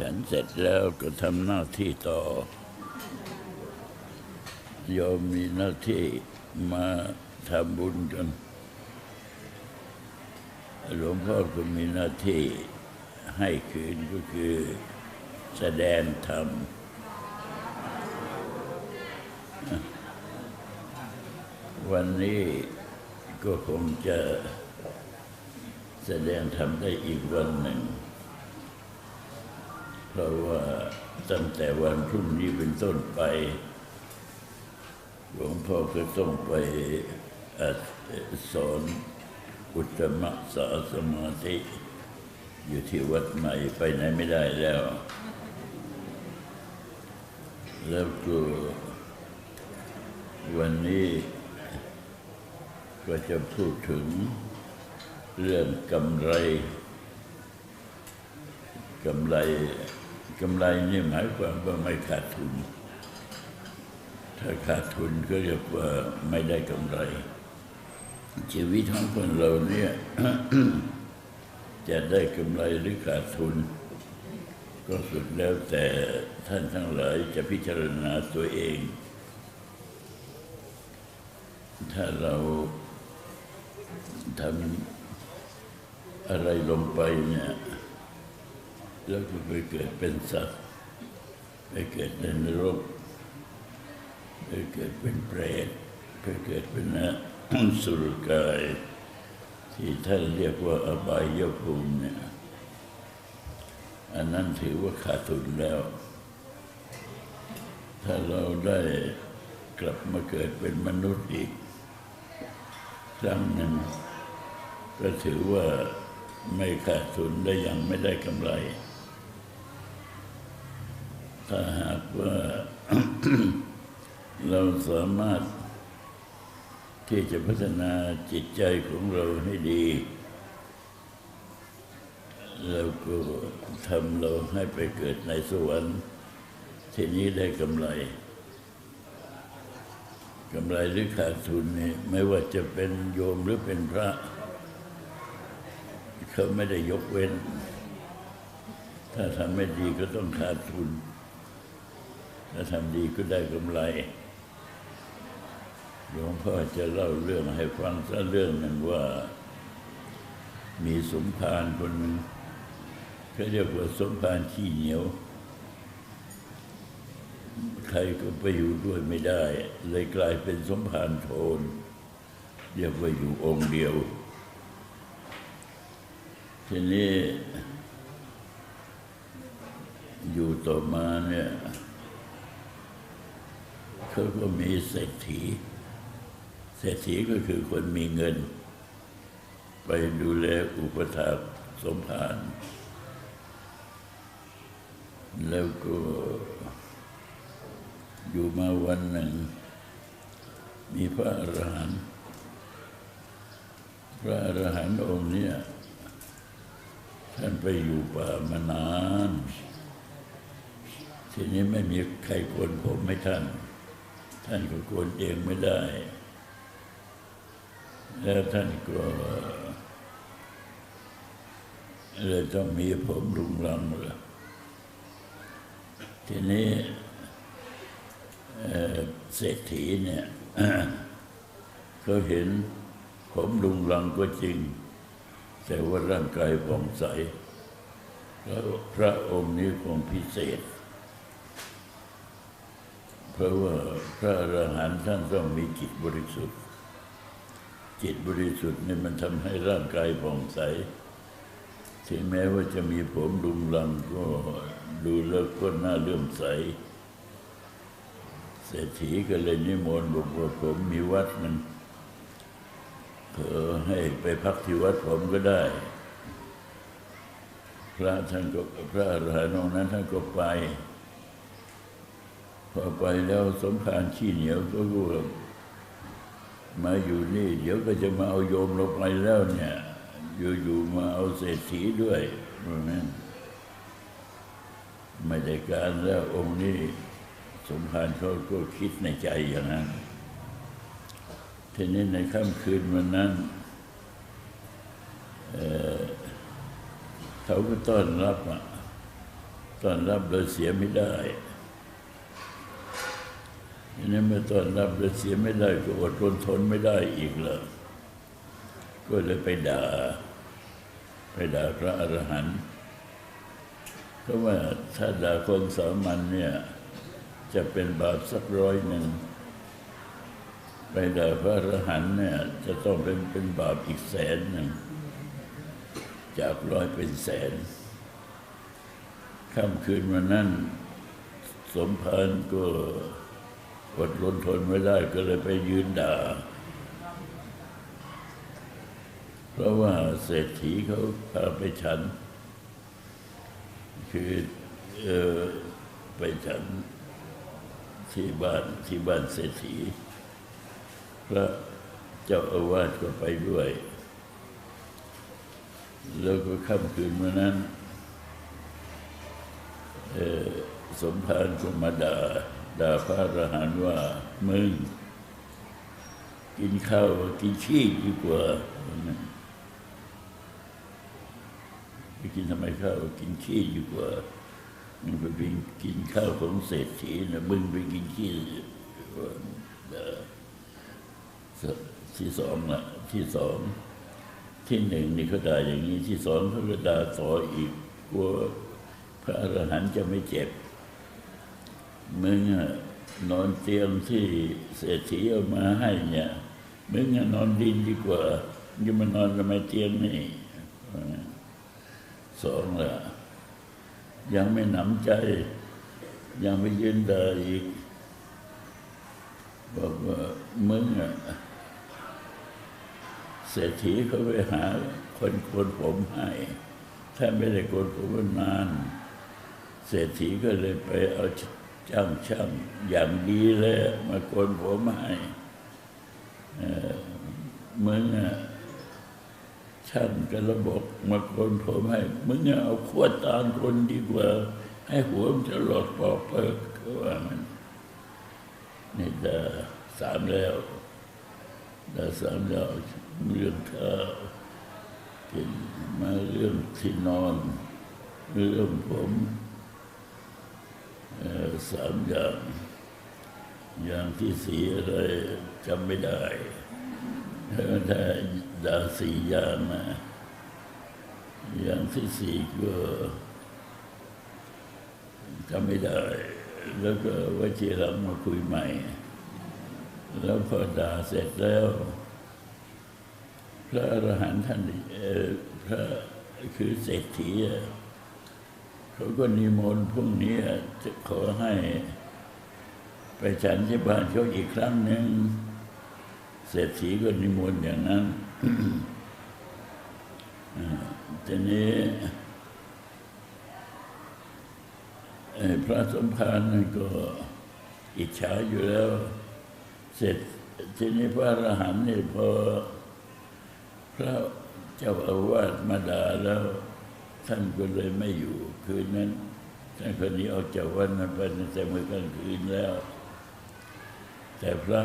ฉันเสร็จแล้วก็ทำหน้าที่ต่อ โยมมีหน้าที่มาทำบุญกัน หลวงพ่อก็มีหน้าที่ให้คืนก็คือแสดงธรรมวันนี้ก็คงจะแสดงธรรมได้อีกวันหนึ่ง เพราะว่าตั้งแต่วันพรุ่งนี้เป็นต้นไป หลวงพ่อก็ต้องไปอสอนอุตตมะสาสมาธิ อยู่ที่วัดใหม่ไปไหนไม่ได้แล้ว แล้วก็วันนี้ก็จะพูดถึงเรื่องกำไรกำไร กำไรนี่หมายความว่าไม่ขาดทุน ถ้าขาดทุนก็เรียกว่าไม่ได้กำไร ชีวิตของคนเราเนี่ยจะได้กำไรหรือขาดทุน ก็สุดแล้วแต่ท่านทั้งหลายจะพิจารณาตัวเอง ถ้าเราทำอะไรลงไปเนี่ย แล้วก็ไปเกิดเป็นสัตว์ไปเกิดในนรกไปเกิดเป็นเปรตไปเกิดเป็นนสุรกาย ที่ท่านเรียกว่าอบายภูมิเนี่ยอันนั้นถือว่าขาดทุนแล้ว ถ้าเราได้กลับมาเกิดเป็นมนุษย์อีกครั้งหนึ่งก็ถือว่าไม่ขาดทุนได้ยังไม่ได้กำไร ถ้าหากว่าเราสามารถที่จะพัฒนาจิตใจของเราให้ดีแล้วก็ทำเราให้ไปเกิดในสวรรค์ทีนี้ได้กำไรกำไรหรือขาดทุนนี่ไม่ว่าจะเป็นโยมหรือเป็นพระ เขาไม่ได้ยกเว้น ถ้าทำไม่ดีก็ต้องขาดทุน ถ้าทำดีก็ได้กำไรหลวงพ่อจะเล่าเรื่องให้ฟังสักเรื่องหนึ่งว่า มีสมภารคนหนึ่งเขาเรียกว่าสมภารขี้เหนียว ใครก็ไปอยู่ด้วยไม่ได้ เลยกลายเป็นสมภารโทน เรียกว่าอยู่องค์เดียว ทีนี้ อยู่ต่อมาเนี่ย เขาก็มีเศรษฐี เศรษฐีก็คือคนมีเงิน ไปดูแลอุปถากสมภารแล้วก็อยู่มาวันหนึ่ง มีพระอรหันต์พระอรหันต์องค์เนี้ยท่านไปอยู่ป่ามานาน ทีนี้ไม่มีใครโกนผมให้ท่าน ท่านก็โกนเองไม่ได้ แล้วท่านก็เลยต้องมีผมรุงรังเลยทีนี้เเศรษฐีเนี่ยเขาเห็นผมรุงรังก็จริง แต่ว่าร่างกายผ่องใส แล้วพระองค์นี้คงพิเศษ เพราะว่าพระอรหันต์ท่านต้องมีจิตบริสุทธิ์ จิตบริสุทธิ์นี่มันทำให้ร่างกายผ่องใส ถึงแม้ว่าจะมีผมดุงรังก็ดูแล้วก็น่าเลื่อมใสเศรษฐีก็เลยนิมนต์บอกว่าผมมีวัดหนึงเออให้ไปพักที่วัดผมก็ได้ พระท่านก็พระอรหันต์องค์นั้นท่านก็ไป พอไปแล้วสมภารขี้เหนียวก็รู้ว่ามาอยู่นี่ เดี๋ยวก็จะมาเอาโยมลงไปแล้วเนี่ยอยู่ๆมาเอาเศรษฐีด้วยเพราะนั้นไม่ได้การแล้วองค์นี้สมภารเขาก็คิดในใจอย่างนั้นทีนี้ในค่ำคืนวันนั้นเเขาก็ต้อนรับอะตอนรับโดยเสียไม่ได้ ทีนี้เมื่อตอนรับโดยเสียไม่ได้ก็อดทนทนไม่ได้อีกเลยก็เลยไปด่า ไปด่าพระอรหันต์เพราะว่าถ้าด่าคนสามัญเนี่ยจะเป็นบาปสักร้อยหนึ่งไปด่าพระอรหันต์เนี่ยจะต้องเป็นเป็นบาปอีกแสนหนึ่งจากร้อยเป็นแสนค่ำคืนวันนั้นสมภารก็ อดรนทนไม่ได้ก็เลยไปยืนด่า เพราะว่าเศรษฐีเขาพาไปฉัน คือเออไปฉันที่บ้านที่บ้านเศรษฐีพระเจ้าอาวาสก็ไปด้วย แล้วก็ค่ำคืนวันนั้นสมภารก็มาด่า ด่าพระอรหันต์ว่ามึง กินข้าวกินขี้ดีกว่าไปกินทำไมข้าวกินขี้ดีกว่ามึงไปกินข้าวของเศรษฐีนะมึงไปกินขี้ที่สองละที่สองที่หนึ่งนี่เขาด่าอย่างนี้ที่สองเขาก็ด่าต่ออีกกลัวพระอรหันต์จะไม่เจ็บ มึงอะนอนเตียงที่เศรษฐีเอามาให้เนี่ยมึงอะนอนดินดีกว่าจะมานอนทำไมเตียงนี่สองละยังไม่หนำใจ ยังไม่ยืนดาอีกบอกว่ามึงอะเศรษฐีเขาไปหาคนโกนผมให้ ถ้าไม่ได้โกนผมมานาน เศรษฐีก็เลยไปเอา ช่างช่างอย่างดีเลยมาโกนผมให้มึงอะช่างกระบอกมาโกนผมให้มึงเอาขวดตาลคนดีกว่า ให้หัวมันจะหลอดปอกเปิกก็ว่ามันนี่ดาสามแล้วดาสามแล้วเรื่องข้าวกินมาเรื่องที่นอน เรื่องผม สามอย่าง อย่างที่สี่อะไรจำไม่ได้ถ้าด่าสี่อย่างนะอย่างที่สี่ก็จำไม่ได้ แล้วก็ว่าทีหลังมาคุยใหม่ แล้วพอด่าเสร็จแล้วพระอรหันต์ท่านพระคือเศรษฐี เขาก็นิมนต์พรุ่งนี้จะขอให้ ไปฉันที่บ้านเขาอีกครั้งหนึ่งเศรษฐีก็นิมนต์อย่างนั้นทีนี้พระสมภารนั่นก็อิจฉาอยู่แล้ว เสร็จทีนี้พระอรหันต์นี่พอพระเจ้าอาวาสมาด่าแล้ว ท่านก็เลยไม่อยู่ คืนนั้นท่านคนนี้ออกจากวัดนั้นไปแต่เมื่อกลางคืนแล้ว แต่พระ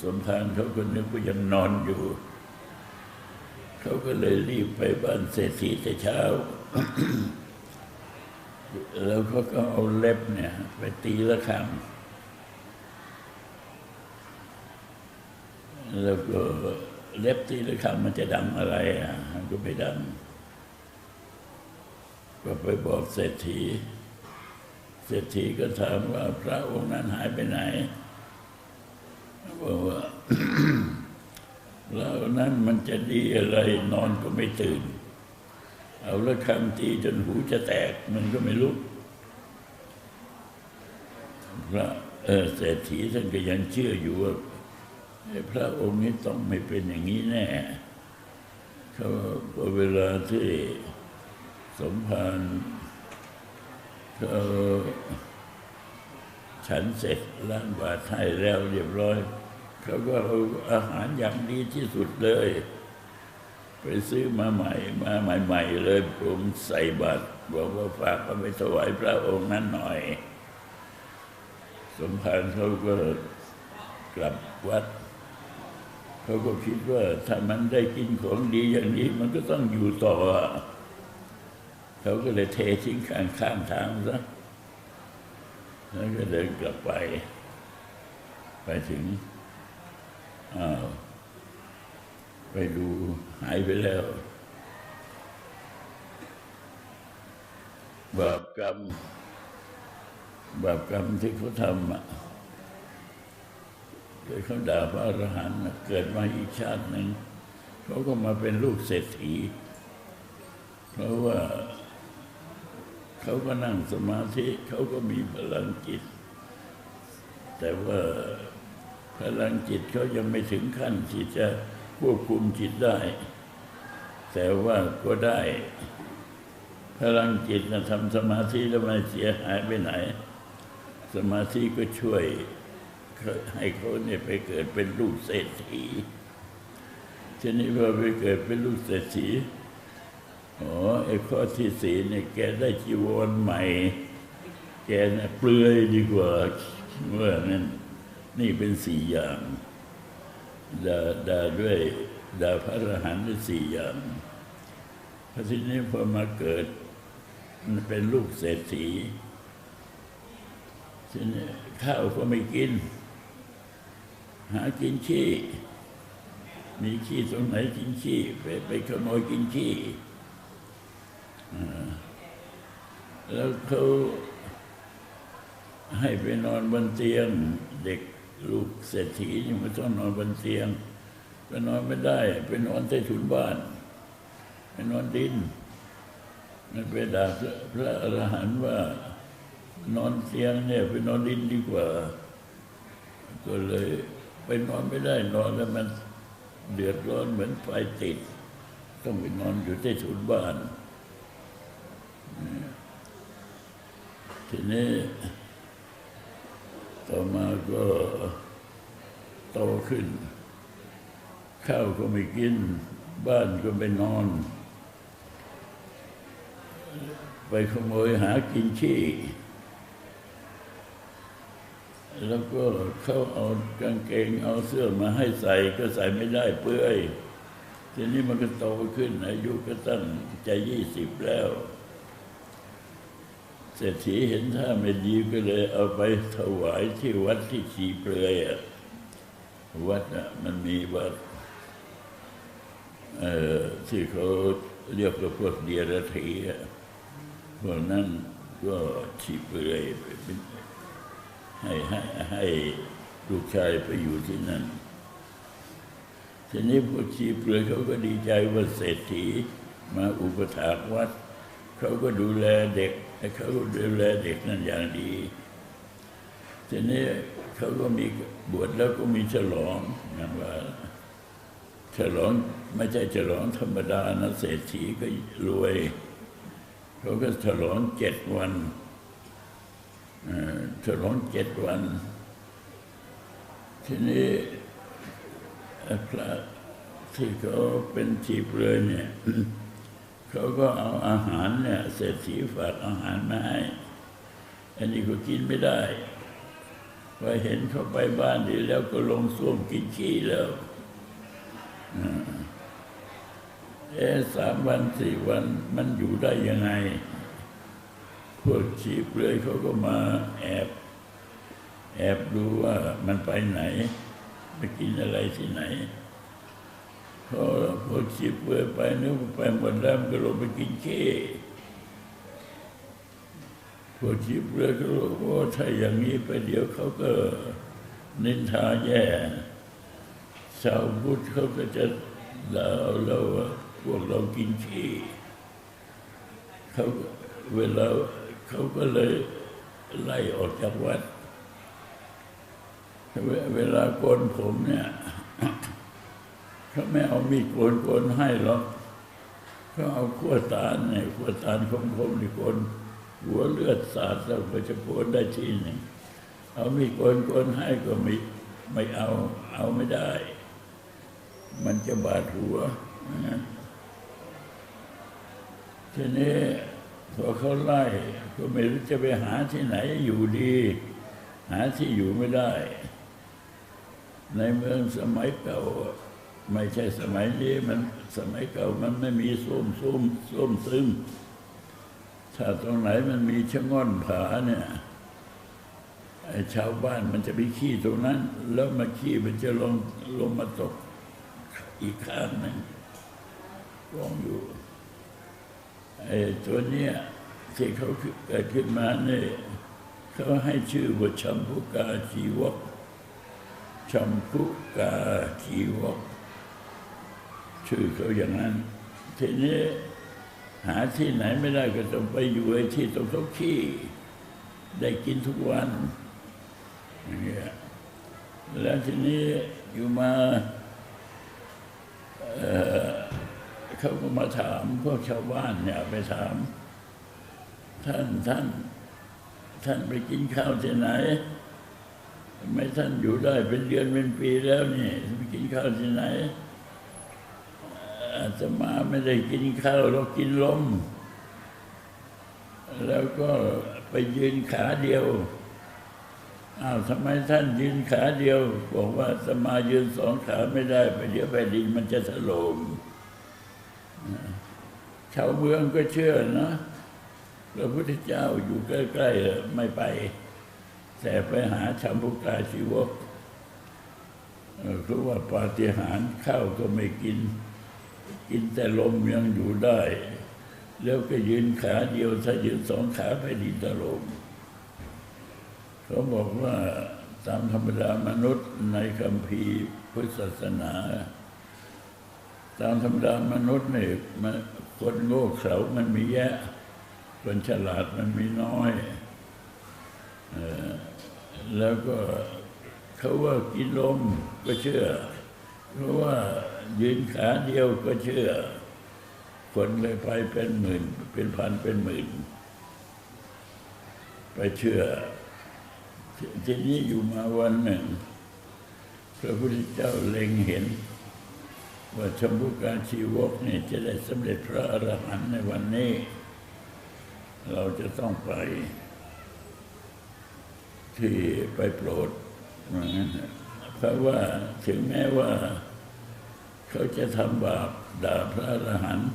สมภารเขาคนนึกว่ายังนอนอยู่ เขาก็เลยรีบไปบ้านเศรษฐีแต่เช้า แล้วเขาก็เอาเล็บเนี่ย ไปตีละครังแล้วก็เล็บตีละครังมันจะดังอะไรอะก็ไม่ดัง ก็ไปบอกเศรษฐี เศรษฐีก็ถามว่าพระองค์นั้นหายไปไหนบอกว่าเรานั้นมันจะดีอะไรนอนก็ไม่ตื่น เอาละคำตีจนหูจะแตกมันก็ไม่ลุกพระเออเศรษฐีท่านก็ยังเชื่ออยู่ว่าพระองค์นี้ต้องไม่เป็นอย่างนี้แน่เขาเวลาที่ สมภารเขาฉันเสร็จล้างบาตรให้แล้วเรียบร้อย เขาก็เอาอาหารอย่างดีที่สุดเลย ไปซื้อมาใหม่มาใหม่ ๆ เลย ผมใส่บาตรบอกว่าฝากเอาไปถวายพระองค์นั้นหน่อย สมภารเขาก็กลับวัด เขาก็คิดว่าถ้ามันได้กินของดีอย่างนี้ มันก็ต้องอยู่ต่อ เขาก็เลยเททิ้งข้างข้างทางซะแล้วก็เดินกลับไป ไปถึงอ้าวไปดูหายไปแล้วบาปกรรมบาปกรรมที่เขาทำอะเกิดเขาด่าพระอรหันต์เกิดมาอีกชาติหนึ่งเขาก็มาเป็นลูกเศรษฐี เพราะว่า เขาก็นั่งสมาธิเขาก็มีพลังจิต แต่ว่าพลังจิตเขายังไม่ถึงขั้นที่จะควบคุมจิตได้ แต่ว่าก็ได้ พลังจิตนะทำสมาธิแล้วไม่เสียหายไปไหน สมาธิก็ช่วยให้เขาเนี่ยไปเกิดเป็นลูกเศรษฐีทีนี้พอไปเกิดเป็นลูกเศรษฐี อ๋อไอ้ข้อที่สี่เนี่ยแกได้จีวรใหม่ แกนี่ยเปลือยดีกว่าว่านั่นนี่เป็นสี่อย่างด่าด่าด้วยด่าพระอรหันต์ด้วยสี่อย่างพอทีนี้พอมาเกิด มันเป็นลูกเศรษฐีทีนี้ข้าวก็ไม่กิน หากินขี้มีขี้ตรงไหนกินขี้ไปไปขโมยกินขี้ แล้วเขาให้ไปนอนบนเตียง เด็กลูกเศรษฐีนี่มันต้องนอนบนเตียงไปนอนไม่ได้ไปนอนใต้ถุนบ้านไปนอนดิน มันไปด่าพระอรหันต์ว่านอนเตียงเนี่ยไปนอนดินดีกว่า ก็เลยไปนอนไม่ได้นอนแล้วมันเดือดร้อนเหมือนไฟติด ต้องไปนอนอยู่ใต้ถุนบ้าน ทีนี้ต่อมาก็โตขึ้น ข้าวก็ไม่กิน บ้านก็ไม่นอน ไปขโมยหากินขี้ แล้วก็เขาเอากางเกงเอาเสื้อมาให้ใส่ก็ใส่ไม่ได้เปื้อย ทีนี้มันก็โตขึ้น อายุก็ตั้งจะยี่สิบแล้ว ศรษฐีเห็นท่าไม่ดีก็เลยเอาไปถวายที่วัดที่ชีเปลือยอะวัดน่ะมันมีวัดที่เขาเรียกว่าพวกเดียรถีอะพวกนั้นก็ชีเปลือยไปให้ให้ให้ลูกชายไปอยู่ที่นั่นทีนี้พวกชีเปลือยเขาก็ดีใจว่าเศรษฐีมาอุปถากวัด เขาก็ดูแลเด็ก เขาก็ดูแลเด็กนั่นอย่างดี ทีนี้เขาก็มีบวชแล้วก็มีฉลองอย่างว่าฉลองไม่ใช่ฉลองธรรมดานะเศรษฐีก็รวยเขาก็ฉลองเจ็ดวันฉลองเจ็ดวัน ทีนี้พระที่เขาเป็นชีเลยเนี่ย เขาก็เอาอาหารเนี่ยเศรษฐีฝากอาหารมาให้ อันนี้ก็กินไม่ได้พอเห็นเขาไปบ้านดีแล้วก็ลงส้วมกินขี้แล้วอ่าเอสามวันสี่วันมันอยู่ได้ยังไง พวกชีเปลือยเขาก็มาแอบ แอบดูว่ามันไปไหน ไปกินอะไรที่ไหน พอพวกชีเปลือยไปนึกว่าไปหมดแล้วมันก็ลงไปกินขี้พวกชีเปลือยก็รู้ว่าถ้าอย่างนี้ไปเดี๋ยวเขาก็นินทาแย่ชาวพุทธเขาก็จะด่าเราว่าพวกเรากินขี้เขาก็เวลาเขาก็เลยไล่ออกจากวัด เวเวลาโกนผมเนี่ย เขาไม่เอามีดโกนโกนให้หรอกเขาเอาขั้วตาลเนี่ยขั้วตาลคมๆนี่โกนหัวเลือดสาดแล้วก็จะโกนได้ทีหนึ่งเอามีดโกนโกนให้ก็ไม่ไม่เอาเอาไม่ได้ มันจะบาดหัวนะทีนี้พอเขาไล่ก็ไม่รู้จะไปหาที่ไหนอยู่ดี หาที่อยู่ไม่ได้ ในเมืองสมัยเก่า ไม่ใช่สมัยนี้มันสมัยเก่ามันไม่มีส้มส้มส้มซึมถ้าตรงไหนมันมีชะง่อนผาเนี่ยไอ้ชาวบ้านมันจะไปขี้ตรงนั้น แล้วมาขี้มันจะลงลงมาตกอีกข้างหนึ่งกองอยู่ไอ้ตัวเนี้ยที่เขาเกิดขึ้นมาเนี่ยเขาให้ชื่อว่าชัมพุกาชีวกชัมพุกาชีวก ชื่อเขาอย่างนั้น ทีนี้หาที่ไหนไม่ได้ก็ต้องไปอยู่ไอ้ที่ตรงเขาขี้ได้กินทุกวันอย่างเงี้ยแล้วทีนี้อยู่มาเเขาก็มาถามพวกชาวบ้านเนี่ยไปถาม ท่านท่าน ท่านไปกินข้าวที่ไหนไม่ท่านอยู่ได้เป็นเดือนเป็นปีแล้วนี่ไปกินข้าวที่ไหน อาตมาไม่ได้กินข้าวเรากินลม แล้วก็ไปยืนขาเดียวอ้าวทำไมท่านยืนขาเดียว บอกว่าอาตมายืนสองขาไม่ได้ไปเดี๋ยวแผ่นดินมันจะถล่มชาวเมืองก็เชื่อนะพระพุทธเจ้าอยู่ใกล้ๆไม่ไป แต่ไปหาชัมพุกาชีวกเออเพราะว่าปาฏิหาริย์ข้าวก็ไม่กิน กินแต่ลมยังอยู่ได้ แล้วก็ยืนขาเดียวถ้ายืนสองขาไปดินตลมเขาบอกว่าตามธรรมดามนุษย์ในคำพีพุทธศาสนา ตามธรรมดามนุษย์เนี่ยมันคนโง่เขลามันมีแยะ คนฉลาดมันมีน้อยออแล้วก็เขาว่ากินลมก็เชื่อ เพราะว่า ยืนขาเดียวก็เชื่อ คนเลยไปเป็นหมื่น เป็นพันเป็นหมื่น ไปเชื่อททีนี้อยู่มาวันหนึ่ง พระพุทธเจ้าเล็งเห็น ว่าชมพุการชีวกเนี่ยจะได้สำเร็จพระอรหันต์ในวันนี้ เราจะต้องไป ที่ไปโปรดว่างั้นนะเพราะว่าถึงแม้ว่า เขาจะทำบาปด่าพระอรหันต์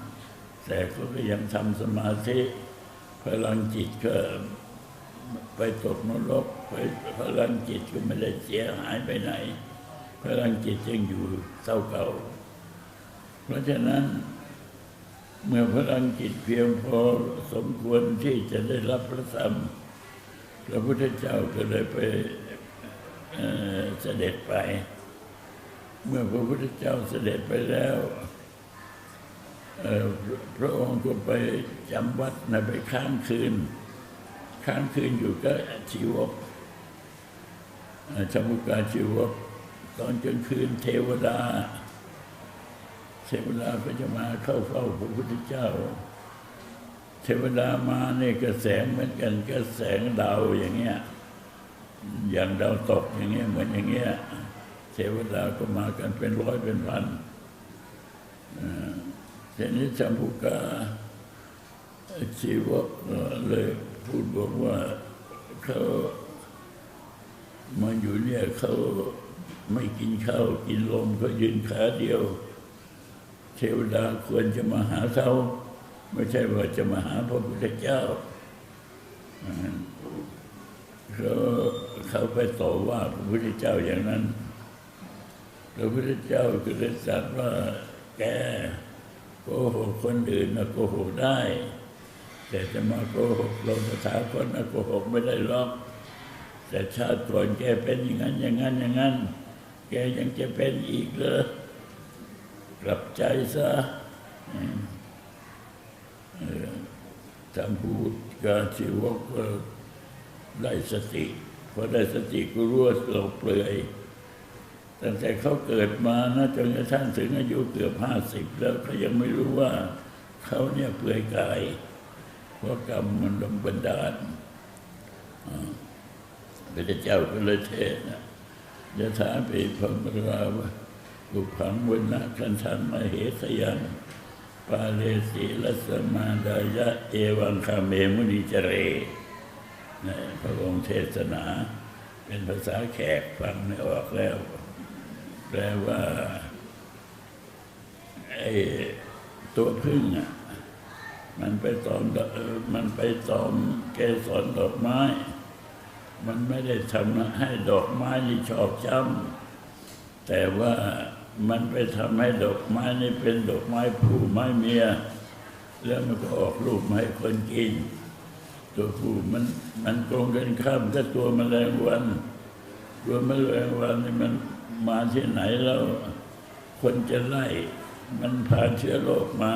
แต่เขาก็ยังทำสมาธิพลังจิตก็ไปตกนรกไปพลังจิตก็ไม่ได้เสียหายไปไหน พลังจิตยังอยู่เท่าเก่า เพราะฉะนั้น เมื่อพลังจิตเพียงพอสมควรที่จะได้รับพระธรรมพระพุทธเจ้าก็เลยไปเเสด็จไป เมื่อพระพุทธเจ้าเสด็จไปแล้วพระองค์ก็ไปจำวัดนะไปค้างคืน ค้างคืนอยู่ก็ชีวกชมุกาชีวกตอนกลางคืนเทวดา เทวดาก็จะมาเข้าเฝ้าพระพุทธเจ้า เทวดามาเนี่ยก็แสงเหมือนกันก็แสงดาวอย่างเงี้ยอย่างดาวตกอย่างเงี้ยเหมือนอย่างเงี้ย เทวดาก็มากันเป็นร้อยเป็นพันเอ่อทีนี้จำพุกาชีวกเลยพูดบอกว่าเขามาอยู่เนี่ยเขาไม่กินข้าวกินลมเขายืนขาเดียว เทวดาควรจะมาหาเขาไม่ใช่ว่าจะมาหาพระพุทธเจ้าอ่าเขาเขาไปต่อว่าพระพุทธเจ้าอย่างนั้น พระพุทธเจ้าก็เลยตรัสว่าแกโกหกคนอื่นนะโกหกได้ แต่จะมาโกหกเราสถาคตนะโกหกไม่ได้หรอกแต่ชาติก่อนแกเป็นอย่างนั้นอย่างนั้นอย่างนั้น แกยังจะเป็นอีกเหรอกลับใจซะทำพูดการชีวกได้สติพอได้สติก็รู้ว่าเราเปลือย ตั้งแต่เขาเกิดมานะจนกระทั่งถึงอายุเกือบห้าสิบแล้วเขายังไม่รู้ว่าเขาเนี่ยเปลือยกายเพราะกรรมมันดำบันดาลพระเจ้าก็เลยเทศนะยะถาปิพมราวะบุพังวันนะคันธันมาเหสยังปาเลสีลัสมาดายะเอวังคาเมมุนิจเรนะพระองค์เทศนา เป็นภาษาแขกฟังไม่ออกแล้ว แปลว่าไอ้ตัวพึ่งอะมันไปตอมดอกมันไปตอมเกสรดอกไม้ มันไม่ได้ทำให้ดอกไม้นี่ชอบช้ำแต่ว่ามันไปทำให้ดอกไม้นี่เป็นดอกไม้ผู้ไม้เมีย แล้วมันก็ออกลูกมาให้คนกิน ตัวผู้มันมันตรงกันข้ามกับตัวแมลงวัน ตัวแมลงวันนี่มันมาที่ไหนแล้วคนจะไล่ มันผ่านเชื้อโรคมา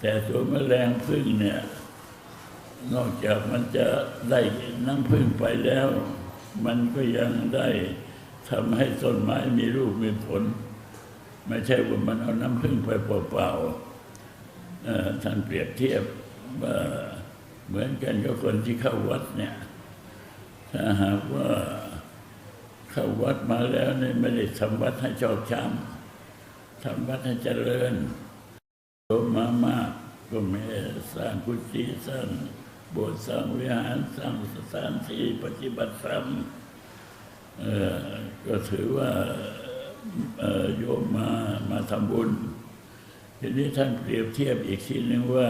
แต่ตัวแมลงพึ่งเนี่ย นอกจากมันจะได้น้ำพึ่งไปแล้ว มันก็ยังได้ทำให้ต้นไม้มีลูกมีผล ไม่ใช่ว่ามันเอาน้ำพึ่งไปเปล่าๆท่านเปรียบเทียบเหมือนกันกับคนที่เข้าวัดเนี่ย ถ้าหากว่า เข้าวัดมาแล้วเนี่ยไม่ได้ทำวัดให้ชอบช้ำทำวัดให้เจริญโยมมามากก็ไม่สร้างกุฏิสร้างโบสถ์สร้างวิหารสร้างสถานที่ปฏิบัติธรรมก็ถือว่าโยมมามาทำบุญ ทีนี้ท่านเปรียบเทียบอีกทีหนึ่งว่า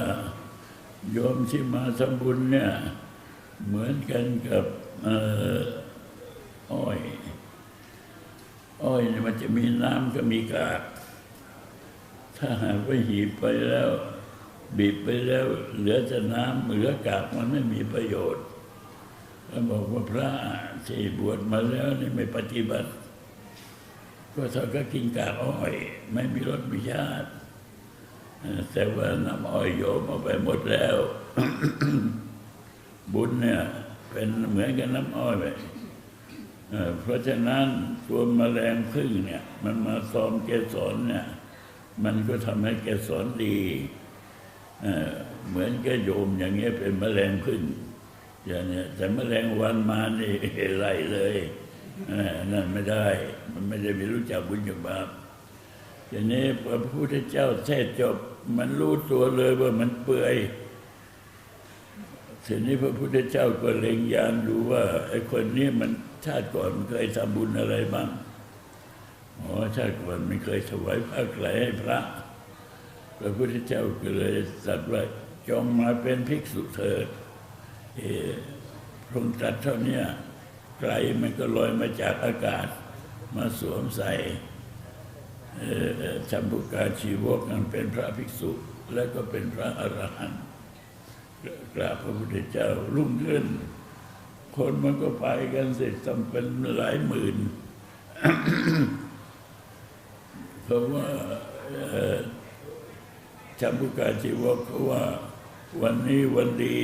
โยมที่มาทำบุญเนี่ยเหมือนกันกับอ่ออ้อย อ้อยมันจะมีน้ำก็มีกาก ถ้าหากว่าหีบไปแล้ว บีบไปแล้ว เหลือแต่น้ำเหลือกากมันไม่มีประโยชน์แล้วบอกว่าพระที่บวชมาแล้วนี่ไม่ปฏิบัติ ก็เท่าก็กินกากอ้อย ไม่มีรสมีชาติแต่ว่าน้ำอ้อยโยมเอาไปหมดแล้ว บุญเนี่ย เป็นเหมือนกับน้ำอ้อยไป เพราะฉะนั้นตัวแมลงพึ่งเนี่ย มันมาซ้อมเกสรเนี่ย มันก็ทำให้เกสรดีเหมือนกับโยมอย่างเงี้ยเป็นแมลงพึ่งอย่างเนี้ยแต่แมลงวันมานี่ไล่เลยนั่นไม่ได้ มันไม่ได้มีรู้จักบุญกับบาปทีนี้พระพุทธเจ้าเทศจบ มันรู้ตัวเลยว่ามันเปื่อยทีนี้พระพุทธเจ้าก็เล็งยานดูว่าไอ้คนนี้มัน ชาติก่อนมันเคยทำบุญอะไรบ้างอ๋อชาติก่อนมันเคยถวายผ้าไกลให้พระ พระพุทธเจ้าก็เลยตรัสว่าจงมาเป็นภิกษุเถิดเออพระองค์ตรัสเท่านี้ไกลมันก็ลอยมาจากอากาศ มาสวมใส่ชัมพุกาชีวกนั้นเป็นพระภิกษุ และก็เป็นพระอรหันต์กราบพระพุทธเจ้ารุ่งขึ้น คนมันก็ไปกันเสร็จจำเป็นหลายหมื่นเพราะว่าเอ่อชัมพุกาชีวกเขาว่า วันนี้วันดี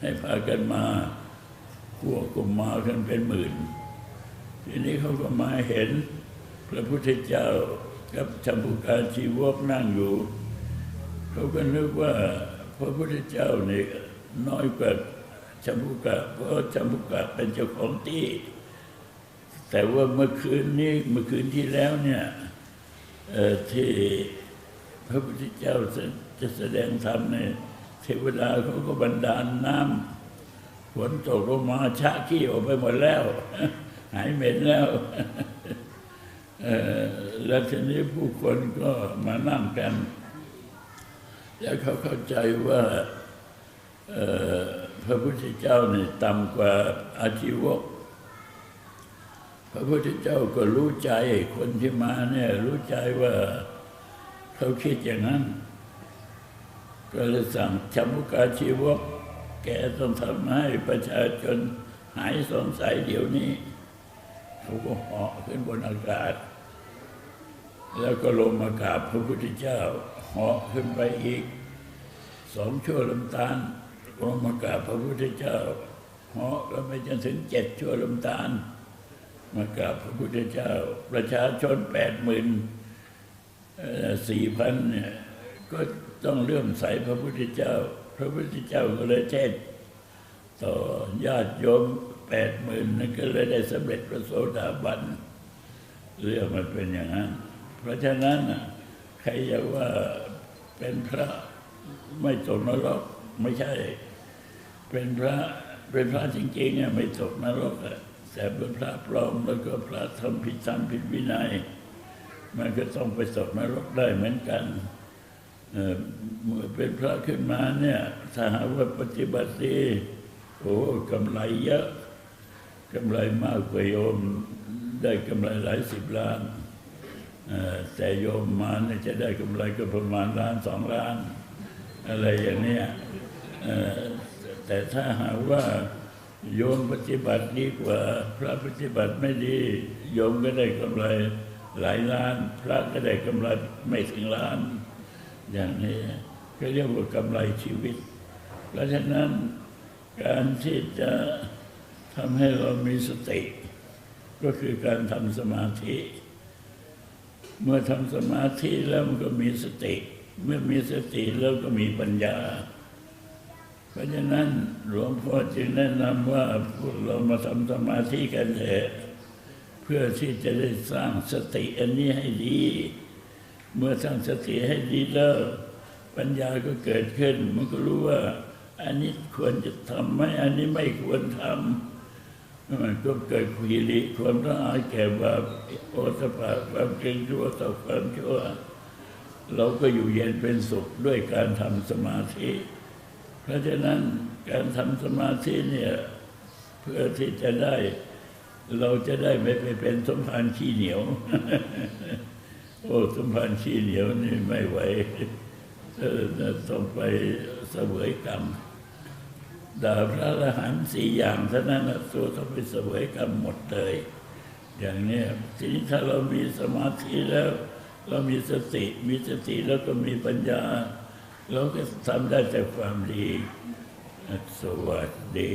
ให้พากันมาพวกก็มากันเป็นหมื่น ทีนี้เขาก็มาเห็น พระพุทธเจ้ากับชัมพุกาชีวกนั่งอยู่ เขาก็นึกว่าพระพุทธเจ้าเนี่ยน้อยกว่า ชัมพุกะเพราะชัมพุกะเป็นเจ้าของที่ แต่ว่าเมื่อคืนนี้เมื่อคืนที่แล้วเนี่ยที่พระพุทธเจ้าจะแสดงธรรมเนี่ยเทวดาเขาก็บันดาลน้ำฝนตกลงมาชะขี้ออกไปหมดแล้ว หายเหม็นแล้วแล้วทีนี้ผู้คนก็มานั่งกัน แล้วเขาเข้าใจว่า เออ พระพุทธเจ้าเนี่ยต่ำกว่าอาชีวก พระพุทธเจ้าก็รู้ใจคนที่มาเนี่ยรู้ใจว่าเขาคิดอย่างนั้น ก็เลยสั่งชมุกาชีวก แกต้องทำให้ประชาชนหายสงสัยเดี๋ยวนี้ เขาก็เหาะขึ้นบนอากาศ แล้วก็ลงมากราบพระพุทธเจ้าเหาะขึ้นไปอีกสองชั่วลำตาล ลงมากราบพระพุทธเจ้าเหาะก็ไปจนถึงเจ็ดชั่วลำตาลมากราบพระพุทธเจ้า ประชาชนแปดหมื่นสี่พันเนี่ยก็ต้องเลื่อมใสพระพุทธเจ้า พระพุทธเจ้าก็เลยเทศน์ต่อญาติโยมแปดหมื่นนั่นก็เลยได้สำเร็จพระโสดาบันเรื่องมันเป็นอย่างนั้น เพราะฉะนั้นนะใครจะว่าเป็นพระไม่ตกนรกไม่ใช่ เป็นพระเป็นพระจริงๆเนี่ยไม่ตกนรกอะแต่เป็นพระปลอมแล้วก็พระทำผิดธรรมผิดวินัย มันก็ต้องไปตกนรกได้เหมือนกันเออเมื่อเป็นพระขึ้นมาเนี่ยถ้าหาว่าปฏิบัติดีโอ้กำไรเยอะกำไรมากกว่าโยมได้กำไรหลายสิบล้านแต่โยมมาเนี่ยจะได้กำไรก็ประมาณล้านสองล้าน อะไรอย่างเนี้ย แต่ถ้าหากว่าโยมปฏิบัติดีกว่า พระปฏิบัติไม่ดี โยมก็ได้กำไรหลายล้าน พระก็ได้กำไรไม่ถึงล้าน อย่างนี้ก็เรียกว่ากำไรชีวิต เพราะฉะนั้นการที่จะทำให้เรามีสติ ก็คือการทำสมาธิ เมื่อทำสมาธิแล้วมันก็มีสติ เมื่อมีสติแล้วก็มีปัญญา เพราะฉะนั้นหลวงพ่อจึงแนะนำว่าพวกเรามาทำสมาธิกันเถอะเพื่อที่จะได้สร้างสติอันนี้ให้ดี เมื่อสร้างสติให้ดีแล้วปัญญาก็เกิดขึ้น มันก็รู้ว่า อันนี้ควรจะทำไหมอันนี้ไม่ควรทำมันก็เกิดขีริความละอายแก่บาปโอตปาความเกรงชั่วต่อความชั่วเราก็อยู่เย็นเป็นสุขด้วยการทำสมาธิ เพราะฉะนั้นการทำสมาธิเนี่ยเพื่อที่จะได้ เราจะได้ไม่ไปเป็นสมภารขี้เหนียว โอ้สมภารขี้เหนียวนี่ไม่ไหวต้องไปเสวยกรรมด่าพระอรหันต์สี่อย่างเท่านั้นตัวต้องไปเสวยกรรมหมดเลย อย่างนี้ทีนี้ถ้าเรามีสมาธิแล้ว เรามีสติมีสติแล้วก็มีปัญญา เราก็ทำได้แต่ความดีสวัสดี